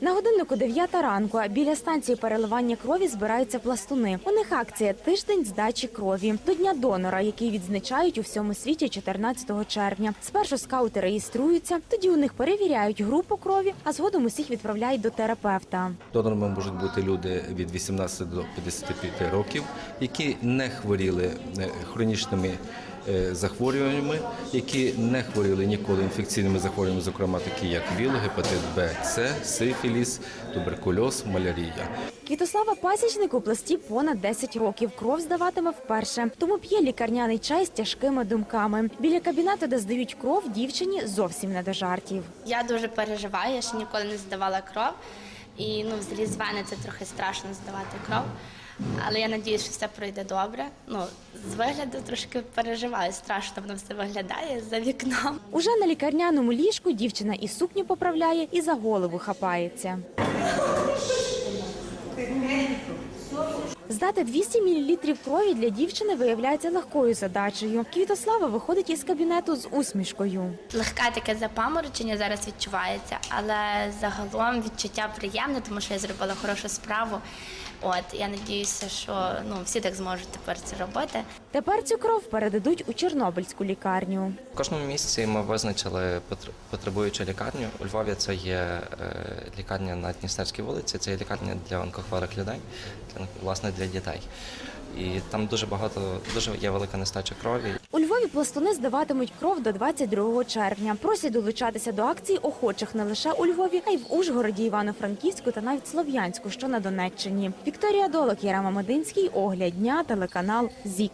На годиннику 9 ранку біля станції переливання крові збираються пластуни. У них акція тиждень здачі крові до дня донора, який відзначають у всьому світі 14 червня. Спершу скаути реєструються, тоді у них перевіряють групу крові, а згодом усіх відправляють до терапевта. Донорами можуть бути люди від 18 до 55 років, які не хворіли е, хронічними захворюваннями, які не хворіли ніколи інфекційними захворюваннями, зокрема такі як ВІЛ, гепатит Б, С, сифіліс, туберкульоз, малярія. Квітослава Пасічник у пласті понад 10 років. Кров здаватиме вперше, тому п'є лікарняний чай з тяжкими думками. Біля кабінету, де здають кров, дівчині зовсім не до жартів. Я дуже переживаю, я ще ніколи не здавала кров. І ну, взагалі з вени це трохи страшно здавати кров. Але я надіюсь, що все пройде добре. Ну, з вигляду трошки переживаю, страшно воно все виглядає за вікном. Уже на лікарняному ліжку дівчина і сукню поправляє, і за голову хапається. Здати 200 мл крові для дівчини виявляється легкою задачею. Квітослава виходить із кабінету з усмішкою. Легке таке запаморочення зараз відчувається, але загалом відчуття приємне, тому що я зробила хорошу справу. От я надіюся, що ну всі так зможуть тепер це робити. Тепер цю кров передадуть у Чорнобильську лікарню. В кожному місці ми визначили потр- потребуючу лікарню. У Львові це є е, лікарня на Дністерській вулиці, це є лікарня для онкохворих людей, для, власне для дітей. І там дуже багато, дуже є велика нестача крові. У Львові пластуни здаватимуть кров до 22 червня. Просять долучатися до акції охочих не лише у Львові, а й в Ужгороді, Івано-Франківську та навіть Слов'янську, що на Донеччині. Вікторія Долок, Ярема Мединський, Огляд дня, телеканал ЗІК.